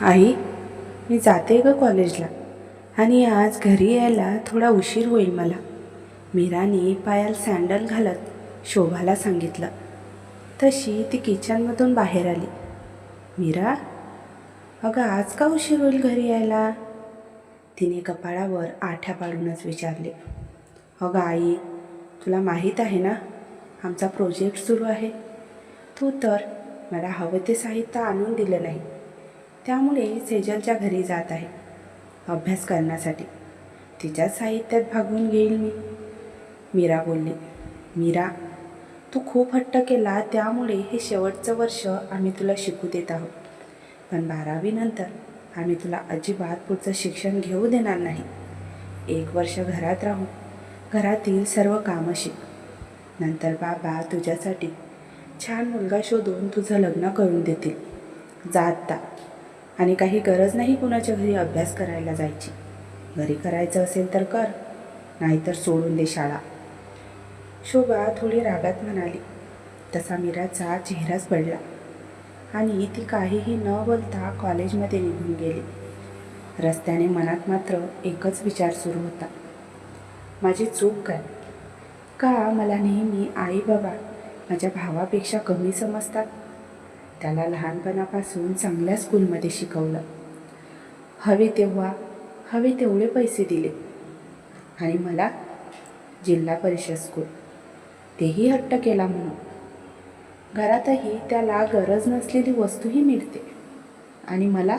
आई मी जाते ग कॉलेजला. आणि आज घरी यायला थोडा उशीर होईल मला. मीराने पायाला सँडल घालत शोभाला सांगितलं. तशी ती किचनमधून बाहेर आली. मीरा अगं आज का उशीर होईल घरी यायला? तिने कपाळावर आठ्या पाडूनच विचारले. अगं आई तुला माहीत आहे ना आमचा प्रोजेक्ट सुरू आहे. तू तर मला हवं ते साहित्य आणून दिलं नाही. त्यामुळे सेजलच्या घरी जात आहे अभ्यास करण्यासाठी. तिच्या साहित्यात भागवून घेईल मी. मीरा बोलली मीरा तू खूप हट्ट केला त्यामुळे हे शेवटचं वर्ष आम्ही तुला शिकू देत आहोत. पण बारावीनंतर आम्ही तुला अजिबात पुढचं शिक्षण घेऊ देणार नाही. एक वर्ष घरात राहू. घरातील सर्व कामं शिक. नंतर बाबा तुझ्यासाठी छान मुलगा शोधून तुझं लग्न करून देतील. जाता आणि काही गरज नाही कुणाच्या घरी अभ्यास करायला जायची. घरी करायचं असेल तर कर नाहीतर सोडून दे शाळा. शोभा थोडी रागात म्हणाली. तसा मीराचा चेहराच पडला. आणि ती काहीही न बोलता कॉलेजमध्ये निघून गेली. रस्त्याने मनात मात्र एकच विचार सुरू होता. माझी चूक काय? का मला नेहमी आई बाबा माझ्या भावापेक्षा कमी समजतात? त्याला लहानपणापासून चांगल्या स्कूलमध्ये शिकवलं. हवे तेव्हा हवे तेवढे पैसे दिले. आणि मला जिल्हा परिषद स्कूल तेही हट्ट केला म्हणून. घरातही त्याला गरज नसलेली वस्तूही मिळते. आणि मला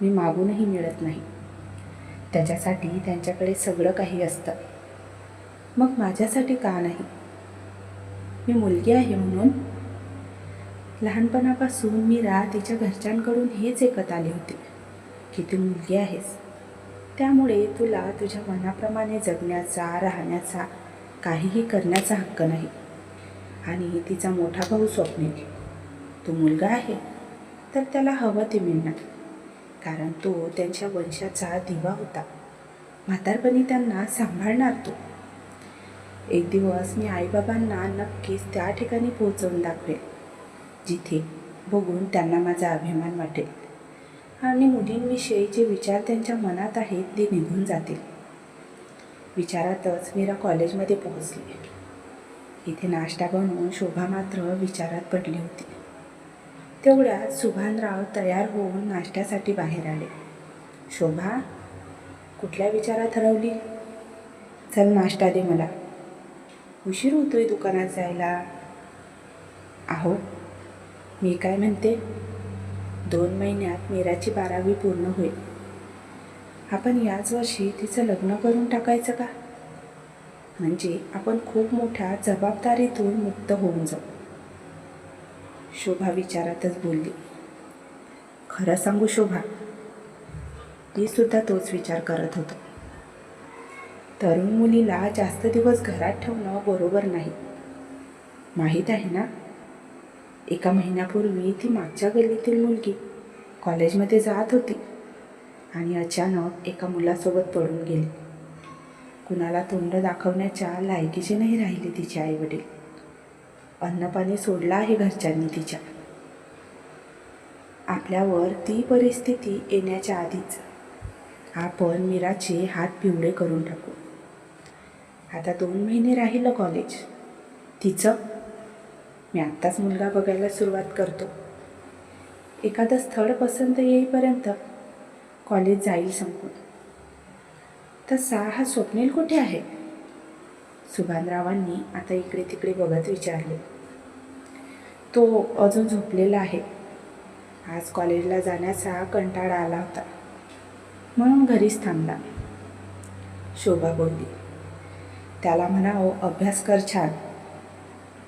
मी मागूनही मिळत नाही. त्याच्यासाठी त्यांच्याकडे सगळं काही असतं. मग माझ्यासाठी का नाही? मी मुलगी आहे म्हणून लहानपणापासून मीरा तिच्या घरच्यांकडून हेच ऐकत आले होते की तू मुलगी आहेस. त्यामुळे तुला तुझ्या मनाप्रमाणे जगण्याचा राहण्याचा काहीही करण्याचा हक्क नाही. आणि तिचा मोठा भाऊ स्वप्नील तो मुलगा आहे तर त्याला हवं ते मिळणार. कारण तो त्यांच्या वंशाचा दिवा होता. म्हातारपणी त्यांना सांभाळणार तो. एक दिवस मी आईबाबांना नक्कीच त्या ठिकाणी पोहोचवून दाखवेल जिथे बघून त्यांना माझा अभिमान वाटेल. आणि मुलींविषयी जे विचार त्यांच्या मनात आहेत ते निघून जातील. विचारातच मीरा कॉलेजमध्ये पोहोचली. इथे नाश्ता बनवून शोभा मात्र विचारात पडली होती. तेवढ्यात सुभानराव तयार होऊन नाश्त्यासाठी बाहेर आले. शोभा कुठल्या विचारात हरवली? चल नाश्ता दे मला. उशीर होतोय दुकानात जायला. आहो मी काय म्हणते? दोन महिन्यात मीराची बारावी पूर्ण होईल. आपण याच वर्षी तिचं लग्न करून टाकायचं का? म्हणजे आपण खूप मोठ्या जबाबदारीतून मुक्त होऊन जाऊ. शोभा विचारातच बोलली. खरं सांगू शोभा मी सुद्धा तोच विचार करत होतो. तरुण मुलीला जास्त दिवस घरात ठेवणं बरोबर नाही. माहीत आहे ना? एका महिन्यापूर्वी ती मागच्या गल्लीतील मुलगी कॉलेजमध्ये जात होती आणि अचानक एका मुलासोबत पडून गेली. कुणाला तोंड दाखवण्याच्या लायकीचे नाही राहिले तिचे आईवडील. अन्नपाणी सोडला आहे घरच्यांनी तिच्या. आपल्यावर ती परिस्थिती येण्याच्या आधीच. आपण मीराचे हात पिवळे करून टाकू. आता दोन महिने राहिलं कॉलेज. तिचं मी आत्ताच मुलगा बघायला सुरुवात करतो. एखादं स्थळ पसंत येईपर्यंत कॉलेज जाईल संपून. तसा हा स्वप्नील कुठे आहे? सुभानरावांनी आता इकडे तिकडे बघत विचारले. तो अजून झोपलेला आहे. आज कॉलेजला जाण्याचा कंटाळा आला होता. म्हणून घरीच थांबला. शोभा बोलली त्याला म्हणावं अभ्यास कर छान.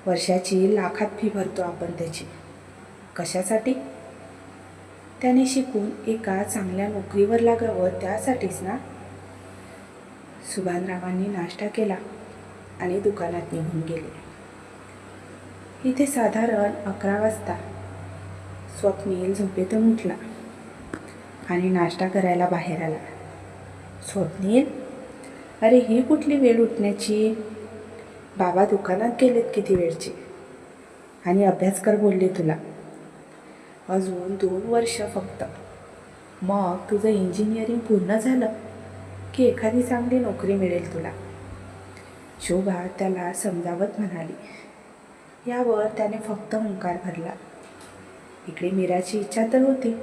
वर्षाची लाखात फी भरतो आपण त्याची. कशासाठी? त्याने शिकून एका चांगल्या नोकरीवर लागावं त्यासाठीच ना? सुभानरावांनी नाश्ता केला आणि दुकानात निघून गेले. इथे साधारण अकरा वाजता स्वप्नील झोपेतून उठला आणि नाश्ता करायला बाहेर आला. स्वप्नील? अरे ही कुठली वेळ उठण्याची? बाबा दुकानात गेलेत किती वेळची? आणि अभ्यास कर बोलले तुला. अजून दोन वर्ष फक्त. मग तुझं इंजिनिअरिंग पूर्ण झालं की एखादी चांगली नोकरी मिळेल तुला. शोभा त्याला समजावत म्हणाली. यावर त्याने फक्त हुंकार भरला. इकडे मीराची इच्छा तर होती.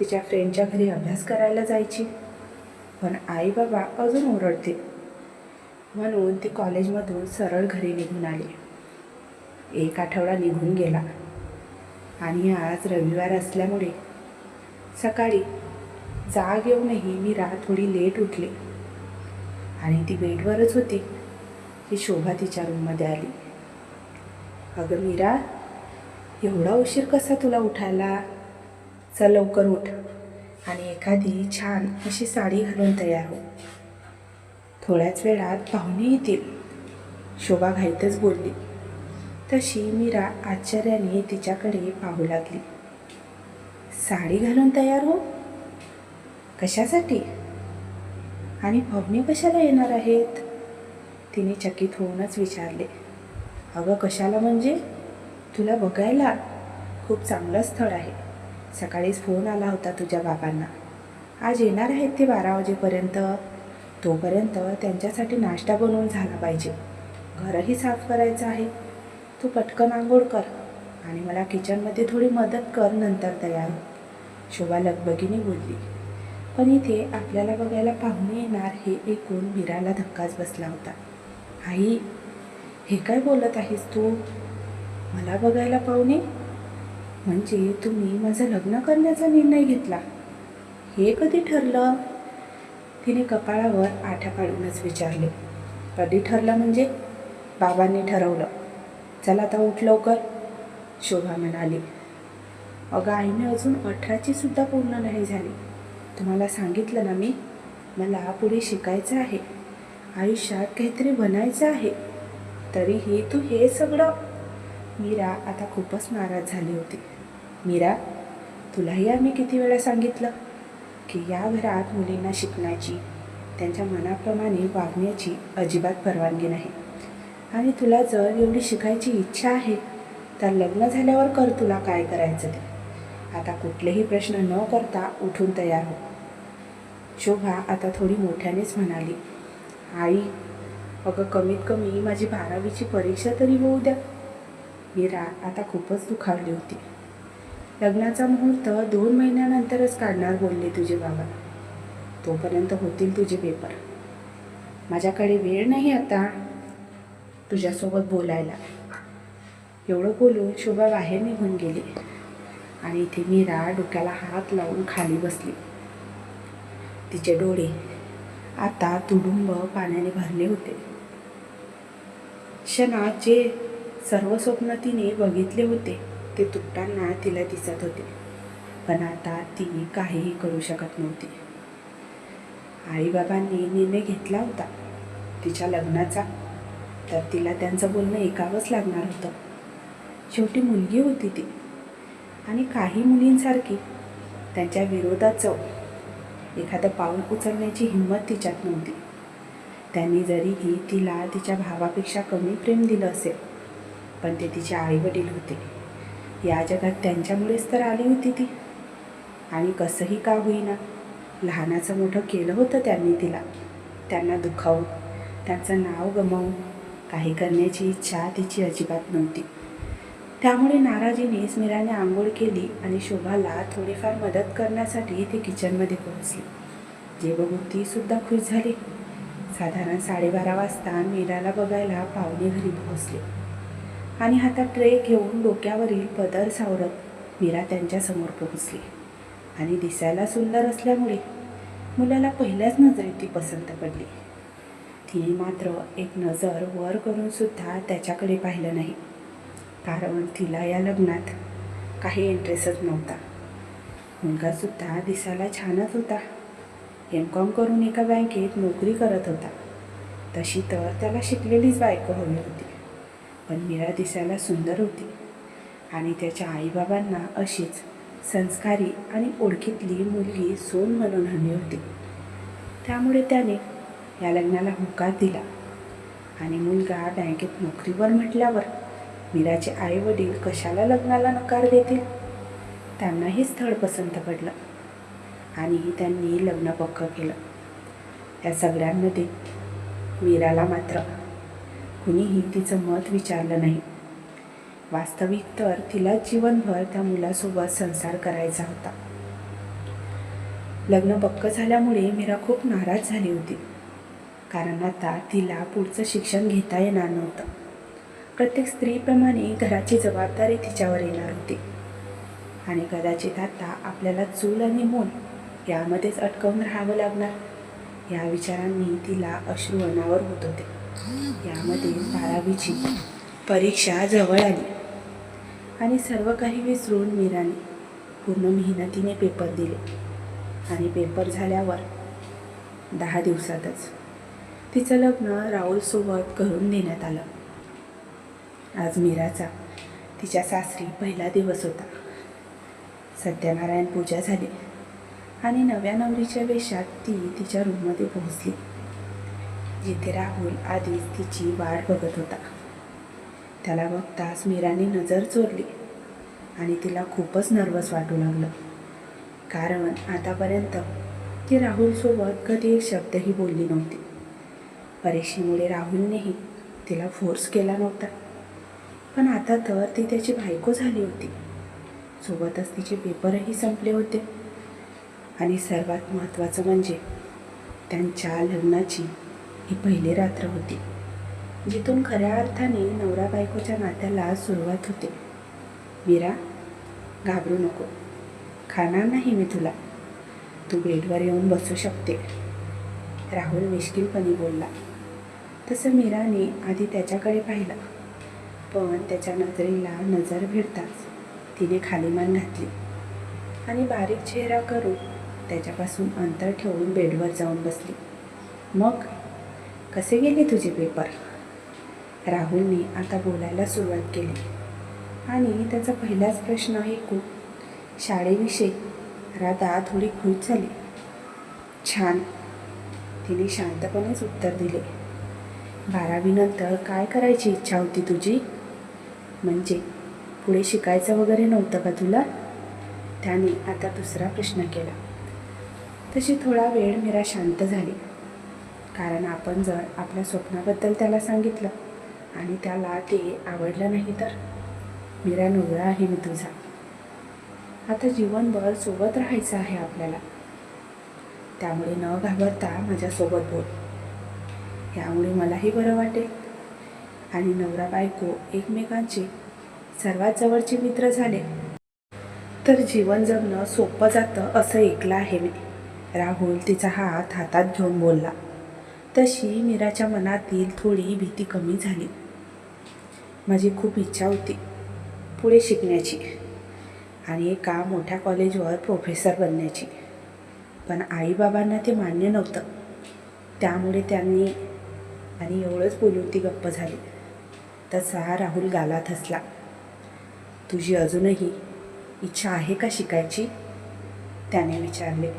तिच्या फ्रेंडच्या घरी अभ्यास करायला जायची. पण आई बाबा अजून ओरडते म्हणून ती कॉलेजमधून सरळ घरी निघून आली. एक आठवडा निघून गेला. आणि आज रविवार असल्यामुळे सकाळी जाग येऊनही मीरा थोडी लेट उठली. आणि ती बेडवरच होती की शोभा तिच्या रूममध्ये आली. अगं मीरा एवढा उशीर कसा तुला उठायला? चल लवकर उठ. आणि एखादी छान अशी साडी घालून तयार हो. थोड्याच वेळात पाहुणे येतील. शोभा घाईतच बोलली. तशी मीरा आश्चर्याने तिच्याकडे पाहू लागली. साडी घालून तयार हो. कशासाठी? आणि पाहुणे कशाला येणार आहेत? तिने चकित होऊनच विचारले. अगं कशाला म्हणजे? तुला बघायला खूप चांगलं स्थळ आहे. सकाळीच फोन आला होता तुझ्या बाबांना. आज येणार आहेत ते बारा वाजेपर्यंत. तोपर्यंत त्यांच्यासाठी नाश्ता बनवून झाला पाहिजे. घरही साफ करायचं आहे. तू पटकन आंघोळ कर आणि मला किचनमध्ये थोडी मदत कर नंतर तयार. शोभा लगबगीने बोलली. पण इथे आपल्याला बघायला पाहुणे येणार हे ऐकून मीराला धक्काच बसला होता. आई हे काय बोलत आहेस तू? मला बघायला पाहुणे? म्हणजे तुम्ही माझं लग्न करण्याचा निर्णय घेतला. हे कधी ठरलं? तिने कपाळावर आठा पाडूनच विचारले. कधी ठरलं म्हणजे? बाबांनी ठरवलं. चला आता उठ लवकर शोभा म्हणाली. अगं आईने अजून अठराची सुद्धा पूर्ण नाही झाली. तुम्हाला सांगितलं ना मी? मला पुढे शिकायचं आहे. आयुष्यात काहीतरी बनायचं आहे. तरीही तू हे सगळं. मीरा आता खूपच नाराज झाली होती. मीरा तुलाही आम्ही किती वेळा सांगितलं? की या घरात मुलींना शिकण्याची त्यांच्या मनाप्रमाणे वागण्याची अजिबात परवानगी नाही. आणि तुला जर एवढी शिकायची इच्छा आहे तर लग्न झाल्यावर कर तुला काय करायचं ते. आता कुठलेही प्रश्न न करता उठून तयार हो. शोभा आता थोडी मोठ्यानेच म्हणाली आई अगं कमीत कमी माझी बारावीची परीक्षा तरी होऊ द्या. मीरा आता खूपच दुखावली होती. लग्नाचा मुहूर्त दोन महिन्यानंतरच काढणार बोलले तुझे बाबा. तोपर्यंत होतील तुझे पेपर. माझ्याकडे वेळ नाही आता तुझ्यासोबत बोलायला. एवढं बोलून शोभा बाहेर निघून गेली आणि इथे मीरा डोक्याला हात लावून खाली बसली. तिचे डोळे आता तुडुंब पाण्याने भरले होते. क्षणात जे सर्व स्वप्न तिने बघितले होते ते तुटताना तिला दिसत होते. पण आता ती काहीही करू शकत नव्हती. आईबाबांनी निर्णय घेतला होता. तिच्या लग्नाचा. तर तिला त्यांचं बोलणं ऐकावंच लागणार होतं. शेवटी मुलगी होती ती. आणि काही मुलींसारखी. त्यांच्या विरोधाचं एखादं पाऊल उचलण्याची हिंमत तिच्यात नव्हती. त्यांनी जरीही तिला तिच्या भावापेक्षा कमी प्रेम दिलं असेल पण ते तिचे आईवडील होते. या जगात त्यांच्यामुळेच तर आली होती ती. आणि कसंही का होईना लहानाचं मोठं केलं होतं त्यांनी तिला. त्यांना दुखावून त्यांचं नाव गमावून काही करण्याची इच्छा तिची अजिबात नव्हती. त्यामुळे नाराजीनेच मीराने आंघोळ केली आणि शोभाला थोडीफार मदत करण्यासाठी ती किचनमध्ये पोहोचली. जे बघून ती सुद्धा खुश झाली. साधारण साडेबारा वाजता मीराला बघायला पाहुणे घरी पोहोचले. आणि हातात ट्रे घेऊन डोक्यावरील पदर सावरत मीरा त्यांच्यासमोर पोहोचली. आणि दिसायला सुंदर असल्यामुळे मुलाला पहिल्याच नजरेत ती पसंत पडली. तिने मात्र एक नजर वर करून सुद्धा त्याच्याकडे पाहिलं नाही. कारण तिला या लग्नात काही इंटरेस्टच नव्हता. मुलगासुद्धा दिसायला छानच होता. एम कॉम करून एका बँकेत नोकरी करत होता. तशी तर त्याला शिकलेलीच बायको हवी होती. पण मीरा दिसायला सुंदर होती. आणि त्याच्या आईबाबांना अशीच संस्कारी आणि ओळखीतली मुलगी सोन म्हणून हवी होती. त्यामुळे त्याने या लग्नाला होकार दिला. आणि मुलगा बँकेत नोकरीवर म्हटल्यावर मीराचे आई वडील कशाला लग्नाला नकार देतील? त्यांनाही स्थळ पसंत पडलं. आणि त्यांनी लग्न पक्क केलं. या सगळ्यांमध्ये मीराला मात्र कुणीही तिचं मत विचारलं नाही. वास्तविक तर तिला जीवनभर त्या मुलासोबत संसार करायचा होता. लग्न पक्क झाल्यामुळे मीरा खूप नाराज झाली होती. कारण आता तिला पुढचं शिक्षण घेता येणार नव्हतं. प्रत्येक स्त्रीप्रमाणे घराची जबाबदारी तिच्यावर येणार होती. आणि कदाचित आता आपल्याला चूल आणि मूल यामध्येच अटकवून राहावं लागणार. या विचारांनी तिला अश्रू अनावर होत होते. यामध्ये बारावीची परीक्षा जवळ आली. आणि सर्व काही विसरून मीराने पूर्ण मेहनतीने पेपर दिले. आणि पेपर झाल्यावर दहा दिवसातच तिचं लग्न राहुलसोबत करून देण्यात आलं. आज मीराचा तिच्या सासरी पहिला दिवस होता. सत्यनारायण पूजा झाली आणि नव्या नवरीच्या वेशात ती तिच्या रूममध्ये पोहोचली. जिथे राहुल आधीच तिची वाट बघत होता. त्याला बघताच मीराने नजर चोरली आणि तिला खूपच नर्वस वाटू लागलं. कारण आतापर्यंत ती राहुलसोबत कधी एक शब्दही बोलली नव्हती. परीक्षेमुळे राहुलनेही तिला फोर्स केला नव्हता. पण आता तर ती त्याची बायको झाली होती. सोबतच तिचे पेपरही संपले होते. आणि सर्वात महत्त्वाचं म्हणजे त्यांच्या लग्नाची ही पहिली रात्र होती. जिथून खऱ्या अर्थाने नवरा बायकोच्या नात्याला सुरुवात होते. मीरा घाबरू नको. खाणार नाही मी तुला. तू बेडवर येऊन बसू शकते. राहुल मिश्किलपणे बोलला. तसं मीराने आधी त्याच्याकडे पाहिलं. पण त्याच्या नजरेला नजर भिडताच तिने खाली मान घातली आणि बारीक चेहरा करून त्याच्यापासून अंतर ठेवून बेडवर जाऊन बसली. मग कसे गेले तुझे पेपर? राहुलने आता बोलायला सुरुवात केली. आणि त्याचा पहिलाच प्रश्न ऐकून शाळेविषयी राधा थोडी खुश झाली. छान. तिने शांतपणेच उत्तर दिले. बारावीनंतर काय करायची इच्छा होती तुझी? म्हणजे पुढे शिकायचं वगैरे नव्हतं का तुला? त्याने आता दुसरा प्रश्न केला. तशी थोडा वेळ मीरा शांत झाली. कारण आपण जर आपल्या स्वप्नाबद्दल त्याला सांगितलं आणि त्याला ते आवडलं नाही तर मीरा नवरा आहे मी तुझा. आता जीवनभर सोबत राहायचं आहे आपल्याला. त्यामुळे न घाबरता माझ्यासोबत बोल. यामुळे मलाही बरं वाटेल. आणि नवरा बायको एकमेकांचे सर्वात जवळचे मित्र झाले. तर जीवन जगणं सोपं जातं असं ऐकलं आहे मी. राहुल तिचा हात हातात घेऊन बोलला. तशी मीराच्या मनातील थोडी भीती कमी झाली. माझी खूप इच्छा होती पुढे शिकण्याची आणि एका मोठ्या कॉलेजवर प्रोफेसर बनण्याची. पण आईबाबांना ते मान्य नव्हतं. त्यामुळे त्यांनी आणि एवढंच बोलून ती गप्प झाली. तसा राहुल गालात हसला. तुझी अजूनही इच्छा आहे का शिकायची? त्याने विचारले.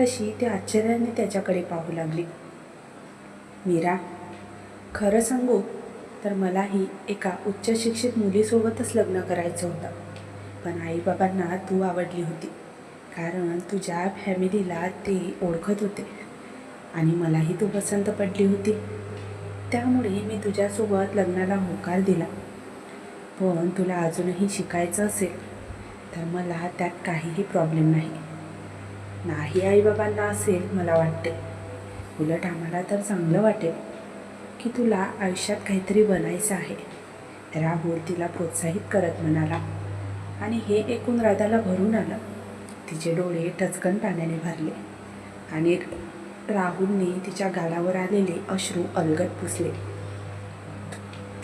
तशी ती आश्चर्याने त्याच्याकडे पाहू लागली. मीरा खरं सांगू तर मलाही एका उच्च शिक्षित मुलीसोबतच लग्न करायचं होतं. पण आईबाबांना तू आवडली होती कारण तुझ्या फॅमिलीला ते ओळखत होते आणि मलाही तू पसंत पडली होती. त्यामुळे मी तुझ्यासोबत लग्नाला होकार दिला. पण तुला अजूनही शिकायचं असेल तर मला त्यात काहीही प्रॉब्लेम नाही. नाही आईबाबांना असेल मला वाटते. उलट आम्हाला तर चांगलं वाटेल की तुला आयुष्यात काहीतरी बनायचं आहे. राहुल तिला प्रोत्साहित करत म्हणाला. आणि हे ऐकून राधाला भरून आलं. तिचे डोळे टचकन पाण्याने भरले. आणि राहुलने तिच्या गालावर आलेले अश्रू अलगट पुसले.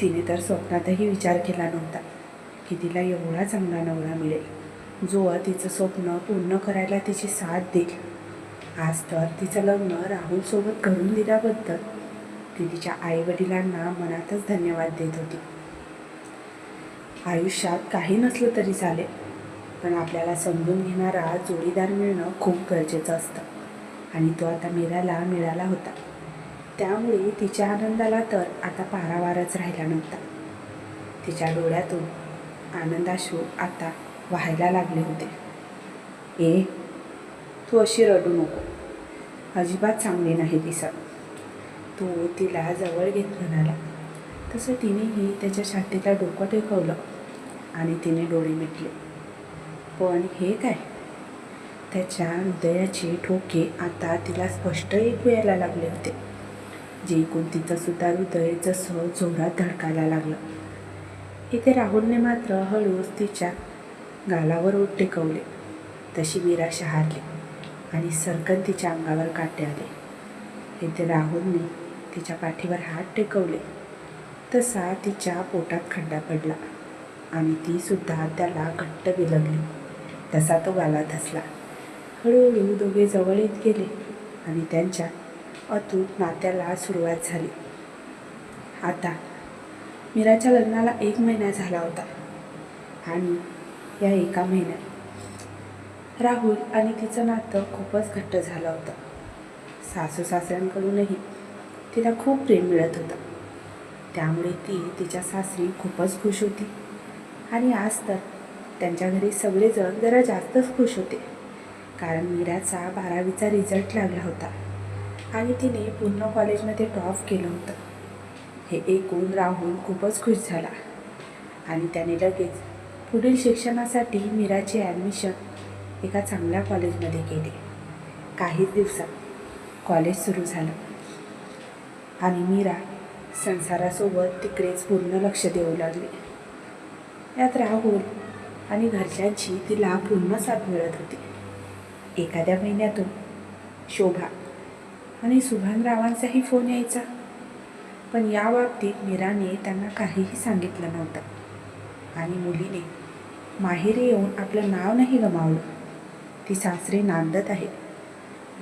तिने तर स्वप्नातही विचार केला नव्हता की तिला एवढा चांगला नवरा मिळेल. जो तिचं स्वप्न पूर्ण करायला तिची साथ देईल. आज तर तिचं लग्न राहुलसोबत करून दिल्याबद्दल ती तिच्या आईवडिलांना मनातच धन्यवाद देत होती. आयुष्यात काही नसलं तरी चालेल पण आपल्याला समजून घेणारा जोडीदार मिळणं खूप गरजेचं असतं आणि तो आता मीराला मिळाला होता. त्यामुळे तिच्या आनंदाला तर आता पारावारच राहिला नव्हता. तिच्या डोळ्यातून आनंदाश्रू आता व्हायला लागले होते. ए तू अशी रडू नको. अजिबात चांगली नाही दिसत. तो तिला जवळ घेत म्हणाला. तसं तिनेही त्याच्या छातीला डोकं टेकवलं आणि तिने डोळे मिटले. पण हे काय? त्याच्या हृदयाचे ठोके आता तिला स्पष्ट ऐकू यायला लागले होते. जे तिचं सुद्धा हृदय जसं जोरात धडकायला लागलं. इथे राहुलने मात्र हळूच तिच्या गालावर ओट टेकवले. तशी मीरा शहारली आणि सरकन तिच्या अंगावर काटे आले. येथे राहुलने तिच्या पाठीवर हात टेकवले. तसा तिच्या पोटात खड्डा पडला आणि ती सुद्धा त्याला घट्ट बिलगली तसा तो गाला धसला. हळूहळू दोघे जवळ येत गेले आणि त्यांच्या अतूट नात्याला सुरुवात झाली. आता मीराच्या लग्नाला एक महिना झाला होता आणि या एका महिन्यात राहुल आणि तिचं नातं खूपच घट्ट झालं होतं. सासू सासऱ्यांकडूनही तिला खूप प्रेम मिळत होतं. त्यामुळे ती तिच्या सासरी खूपच खुश होती. आणि आज तर त्यांच्या घरी सगळेजण जरा जास्तच खुश होते. कारण मीराचा बारावीचा रिझल्ट लागला होता. आणि तिने पूर्ण कॉलेजमध्ये टॉप केलं होतं. हे ऐकून राहुल खूपच खुश झाला. आणि त्याने लगेच पुढील शिक्षणासाठी मीराचे ॲडमिशन एका चांगल्या कॉलेजमध्ये गेले. काही दिवसात कॉलेज सुरू झालं. आणि मीरा संसारासोबत तिकडेच पूर्ण लक्ष देऊ लागली. यात राहुल आणि घरच्यांची तिला पूर्ण साथ मिळत होती. एखाद्या महिन्यातून शोभा आणि सुभानरावांचाही फोन यायचा. पण या बाबतीत मीराने त्यांना काहीही सांगितलं नव्हतं. आणि मुलीने माहेरी येऊन आपलं नाव नाही गमावलं. ती सासरे नांदत आहे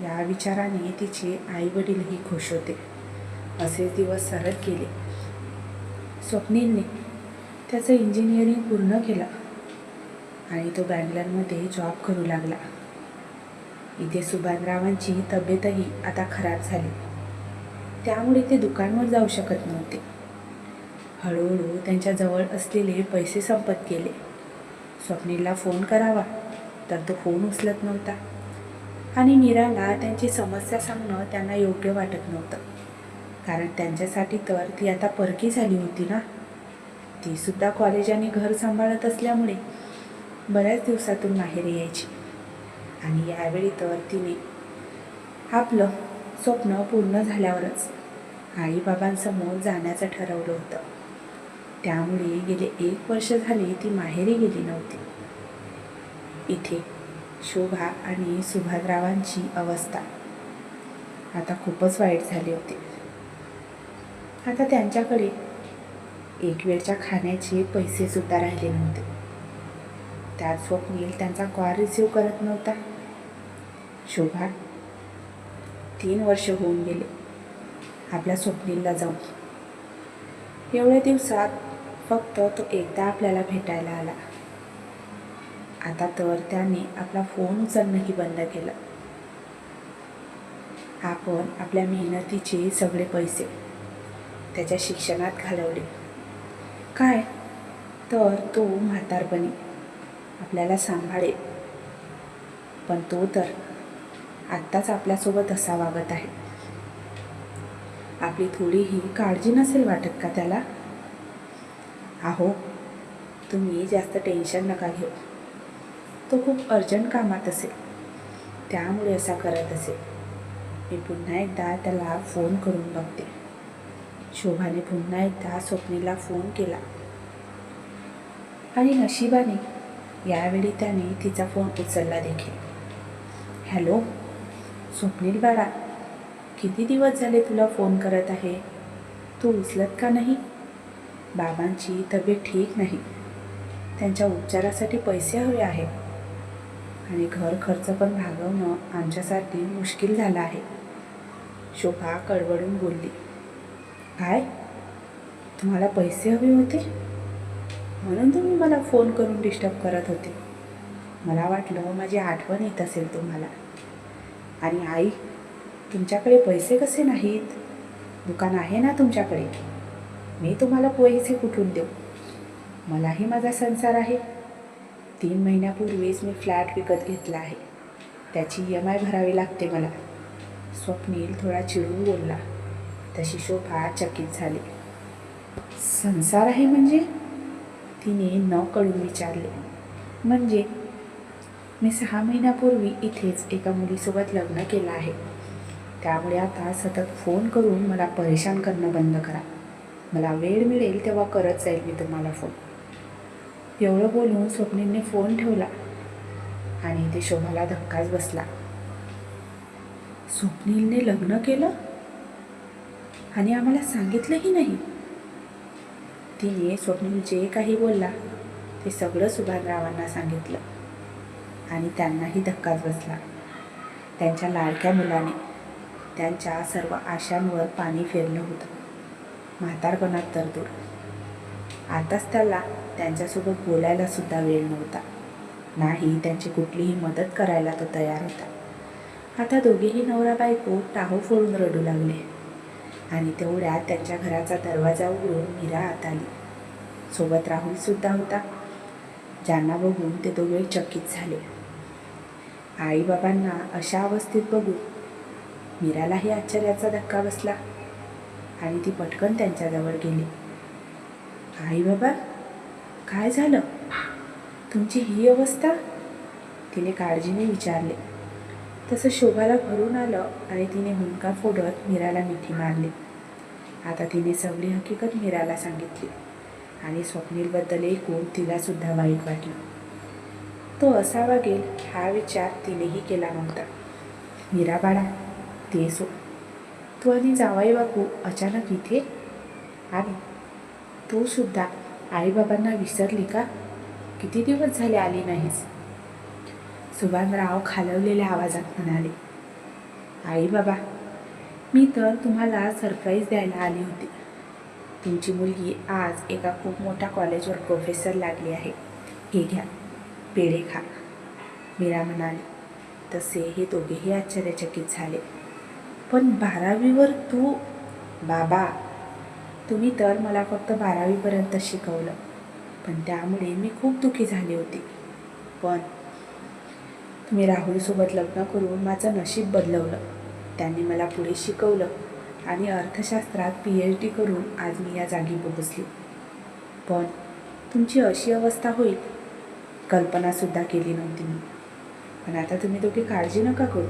या विचाराने तिचे आईवडीलही खुश होते. असे दिवस सरत गेले. स्वप्नीलने त्याचं इंजिनिअरिंग पूर्ण केलं आणि तो बँगलोरमध्ये जॉब करू लागला. इथे सुभानरावांची तब्येतही आता खराब झाली. त्यामुळे ते दुकानवर जाऊ शकत नव्हते. हळूहळू त्यांच्याजवळ असलेले पैसे संपत गेले. स्वप्नीलला फोन करावा. तर तो फोन उचलत नव्हता. आणि मीराला त्यांची समस्या सांगणं त्यांना योग्य वाटत नव्हतं. कारण त्यांच्यासाठी तर ती आता परकी झाली होती ना. ती सुद्धा कॉलेज आणि घर सांभाळत असल्यामुळे बऱ्याच दिवसातून माहेरी यायची. आणि यावेळी तर तिने आपलं स्वप्न पूर्ण झाल्यावरच आईबाबांसमोर जाण्याचं ठरवलं होतं. त्यामुळे गेले एक वर्ष झाले ती माहेरी गेली नव्हती. इथे शोभा आणि सुभाषरावांची अवस्था. आता खूपच वाईट झाली होती. आता त्यांच्याकडे एक वेळच्या खाण्याचे पैसेसुद्धा राहिले नव्हते. त्यात स्वप्नील त्यांचा कॉल रिसिव्ह करत नव्हता. शोभा तीन वर्ष होऊन गेले. आपल्या स्वप्नीलला जाऊन. एवढ्या दिवसात फक्त तो एकदा आपल्याला भेटायला आला. आता तर त्याने आपला फोन उचलणंही बंद केलं. आपण आपल्या मेहनतीचे सगळे पैसे त्याच्या शिक्षणात घालवले. काय? तर तो म्हातारपणी आपल्याला सांभाळेल. पण तो तर आत्ताच आपल्यासोबत असा वागत आहे. आपली थोडीही काळजी नसेल वाटत का त्याला? आहो तुम्ही जास्त टेन्शन नका घेऊ. तो खूप अर्जंट कामात असेल. त्यामुळे असा करत असेल. मी पुन्हा एकदा त्याला फोन करून बघते. शोभाने पुन्हा एकदा स्वप्नीला फोन केला. आणि नशिबाने यावेळी त्याने तिचा फोन उचलला देखील. हॅलो? स्वप्नील बाळा किती दिवस झाले तुला फोन करत आहे? तू उचलत का नाही? बाबांची तब्येत ठीक नाही. त्यांच्या उपचारासाठी पैसे हवे आहेत. आणि घर खर्च पण भागवणं आमच्यासाठी मुश्किल झालं आहे. शोभा कडवडून बोलली काय? तुम्हाला पैसे हवे होते? म्हणून तुम्ही मला फोन करून डिस्टर्ब करत होते. मला वाटलं माझी आठवण येत असेल तुम्हाला. आणि आई तुमच्याकडे पैसे कसे नाहीत? दुकान आहे ना तुमच्याकडे? मी तुम्हाला पैसे कुठून देऊ? मलाही माझा संसार आहे. तीन महिन्यापूर्वीच मी फ्लॅट विकत घेतला आहे. त्याची ई एम आय भरावी लागते मला. स्वप्नील थोडा चिडून बोलला. तशी शोभा चकित झाली. संसार आहे म्हणजे? तिने न कळून विचारले. म्हणजे? मी सहा महिन्यापूर्वी इथेच एका मुलीसोबत लग्न केलं आहे. त्यामुळे आता सतत फोन करून मला परेशान करणं बंद करा. मला वेळ मिळेल तेव्हा करत जाईल मी तुम्हाला फोन. एवढं बोलून स्वप्नीलने फोन ठेवला आणि ते शोभाला धक्काच बसला. स्वप्नीलने लग्न केलं? आणि आम्हाला सांगितलंही नाही. तिने स्वप्नील जे काही बोलला ते सगळं सुभानरावांना सांगितलं. आणि त्यांनाही धक्काच बसला. त्यांच्या लाडक्या मुलाने त्यांच्या सर्व आशांवर पाणी फिरलं होतं. म्हातारपणात तर दूर आताच त्याला त्यांच्यासोबत बोलायला सुद्धा वेळ नव्हता. नाही त्यांची कुठलीही मदत करायला तो तयार होता. आता दोघेही नवरा बायको टाहो फोडून रडू लागले. आणि तेवढ्यात त्यांच्या घराचा दरवाजा उघडून मीरा आत आली. सोबत राहुलसुद्धा होता. ज्यांना बघून ते दोघे चकित झाले. आईबाबांना अशा अवस्थेत बघून मीरालाही आश्चर्याचा धक्का बसला आणि ती पटकन त्यांच्याजवळ गेली. आई बाबा काय झालं? तुमची ही अवस्था? तिने काळजीने विचारले. तसं शोभाला भरून आलं आणि तिने हुंका फोडत मीराला मिठी मारली. आता तिने सगळी हकीकत मीराला सांगितली. आणि स्वप्नीलबद्दल ऐकून तिलासुद्धा वाईट वाटलं. तो असा वागेल हा विचार तिनेही केला नव्हता. मीरा बाळा ते सो. तू आणि जावाई बापू अचानक इथे? आणि तू सुद्धा आईबाबांना विसरली का? किती दिवस झाले आली नाहीस? सुभानराव खालवलेल्या आवाजात म्हणाले आई बाबा मी तर तुम्हाला सरप्राईज द्यायला आली होती. तुमची मुलगी आज एका खूप मोठ्या कॉलेजवर प्रोफेसर लागली आहे. हे घ्या पेढे खा. मीरा म्हणाली तसे हे दोघेही आश्चर्यचकित झाले. पण बारावीवर तू बाबा तुम्ही तर मला फक्त बारावीपर्यंत शिकवलं. पण त्यामुळे मी खूप दुखी झाली होती. पण तुम्ही राहुलसोबत लग्न करून माझं नशीब बदलवलं. त्यांनी मला पुढे शिकवलं आणि अर्थशास्त्रात पी एच डी करून आज मी या जागी पोहोचली. पण तुमची अशी अवस्था होईल. कल्पनासुद्धा केली नव्हती मी. पण आता तुम्ही दोघे काळजी नका करू.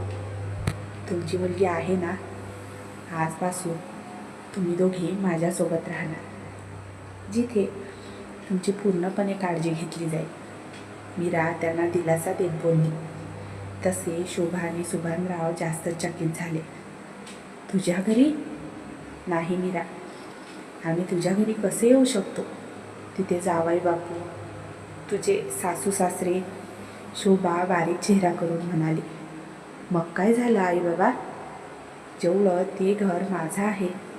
तुमची मुलगी आहे ना? आजपासून तुम्ही दोघे माझ्यासोबत राहणार. जिथे तुमची पूर्णपणे काळजी घेतली जाईल. मीरा त्यांना दिलासा देत बोलली. तसे शोभा आणि सुभानराव जास्त चकित झाले. तुझ्या घरी? नाही मीरा. आम्ही तुझ्या घरी कसे येऊ शकतो? तिथे जावाई बापू तुझे सासू सासरे शोभा बारीक चेहरा करून म्हणाली. मग काय झालं आई बाबा? जेवढं ते घर माझं आहे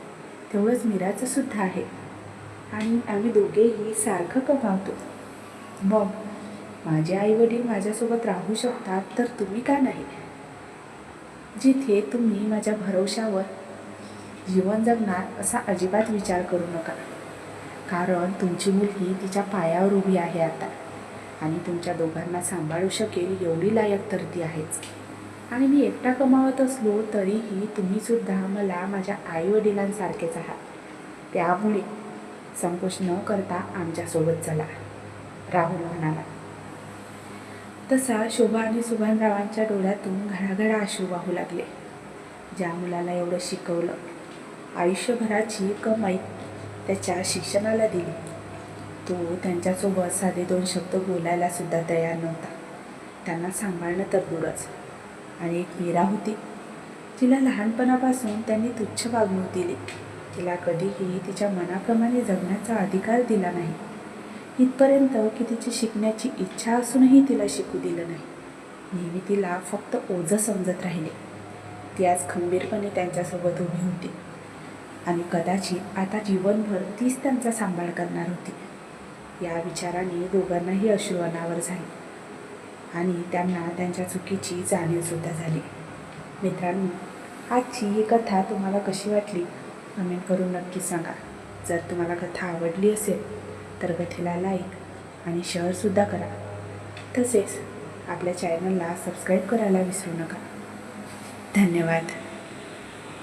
तेवढंच मीराचं सुद्धा आहे. आणि आम्ही दोघेही सारखं कमावतो. मग माझे आई वडील माझ्यासोबत राहू शकतात तर तुम्ही का नाही? जिथे तुम्ही माझ्या भरवशावर जीवन जगणार असा अजिबात विचार करू नका. कारण तुमची मुलगी तिच्या पायावर उभी आहे आता. आणि तुमच्या दोघांना सांभाळू शकेल एवढी लायक तर ती आहेच. आणि मी एकटा कमावत असलो तरीही तुम्हीसुद्धा मला माझ्या आईवडिलांसारखेच आहात. त्यामुळे संकोच न करता आमच्यासोबत चला राहुल म्हणाला. तसा शोभा आणि सुभानरावांच्या डोळ्यातून घडाघडा अश्रू वाहू लागले. ज्या मुलाला एवढं शिकवलं आयुष्यभराची कमाई त्याच्या शिक्षणाला दिली. तो त्यांच्यासोबत साधे दोन शब्द बोलायला सुद्धा तयार नव्हता. त्यांना सांभाळणं तर दूरच. आणि एक मीरा होती. तिला लहानपणापासून त्यांनी तुच्छ वागणूक दिली. तिला कधीही तिच्या मनाप्रमाणे जगण्याचा अधिकार दिला नाही. इथपर्यंत की तिची शिकण्याची इच्छा असूनही तिला शिकू दिलं नाही. नेहमी तिला फक्त ओझं समजत राहिले. ती आज खंबीरपणे त्यांच्यासोबत उभी होती. आणि कदाचित आता जीवनभर तीच त्यांचा सांभाळ करणार होती. या विचाराने दोघांनाही अश्रू अनावर झाले. आणि त्यांना त्यांच्या चुकीची जाणीवसुद्धा झाली. मित्रांनो आजची ही कथा तुम्हाला कशी वाटली? कमेंट करून नक्की सांगा. जर तुम्हाला कथा आवडली असेल तर कथेला लाईक आणि शेअरसुद्धा करा. तसेच आपल्या चॅनलला सबस्क्राईब करायला विसरू नका. धन्यवाद.